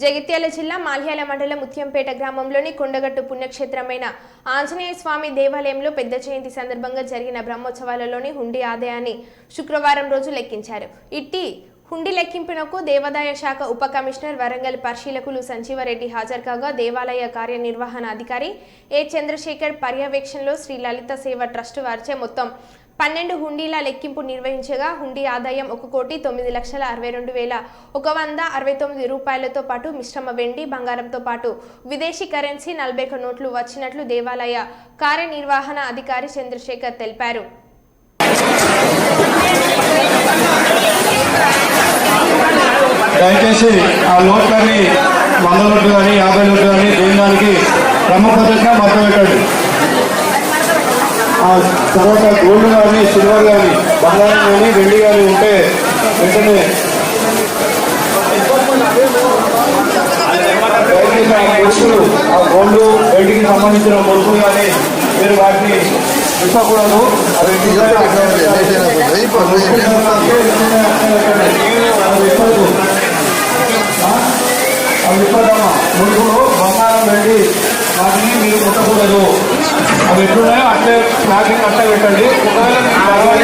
జగిత్యాల జిల్లా మాల్యాల మండలం ముత్యంపేట గ్రామంలోని కొండగట్టు పుణ్యక్షేత్రమైన ఆంజనేయ స్వామి దేవాలయంలో పెద్ద జయంతి సందర్భంగా జరిగిన బ్రహ్మోత్సవాలలోని హుండీ ఆదాయాన్ని శుక్రవారం రోజు లెక్కించారు. ఇట్టి హుండీ లెక్కింపునకు దేవాదాయ శాఖ ఉప కమిషనర్ వరంగల్ పరిశీలకులు సంజీవరెడ్డి హాజరు కాగా దేవాలయ కార్యనిర్వహణ అధికారి ఏ చంద్రశేఖర్ పర్యవేక్షణలో శ్రీ లలిత సేవ ట్రస్ట్ వారిచే మొత్తం పన్నెండు హుండీల లెక్కింపు నిర్వహించగా హుండీ ఆదాయం ఒక కోటి తొమ్మిది లక్షల అరవై రెండు వేల ఒక వంద అరవై తొమ్మిది రూపాయలతో పాటు మిశ్రమ వెండి బంగారంతో పాటు విదేశీ కరెన్సీ నలభై ఒక నోట్లు వచ్చినట్లు దేవాలయ కార్యనిర్వహణ అధికారి చంద్రశేఖర్ తెలిపారు. దయచేసి ఆ నోట్లని వంద నోట్లు కానీ యాభై నోట్లు కానీ దేని దానికి పద్ధతిగా మద్దతు పెట్టండి. తర్వాత గోల్డ్ కానీ సిల్వర్ కానీ బంగారం కానీ వెండి కానీ ఉంటే వెంటనే దయచేసి ఆ ముడుపులు, ఆ గోల్డ్ వెండికి సంబంధించిన ముడుపులు కానీ మీరు వాటిని ఇవ్వకూడదు అవి అవి ఇప్పదమ్మా ముడుపులు బంగారం వెండి వాటిని మీరు ముట్టకూడదు. అవి ఎట్లున్నాయో అట్లే ప్యాకింగ్ అట్లా పెట్టండి. ఒకవేళ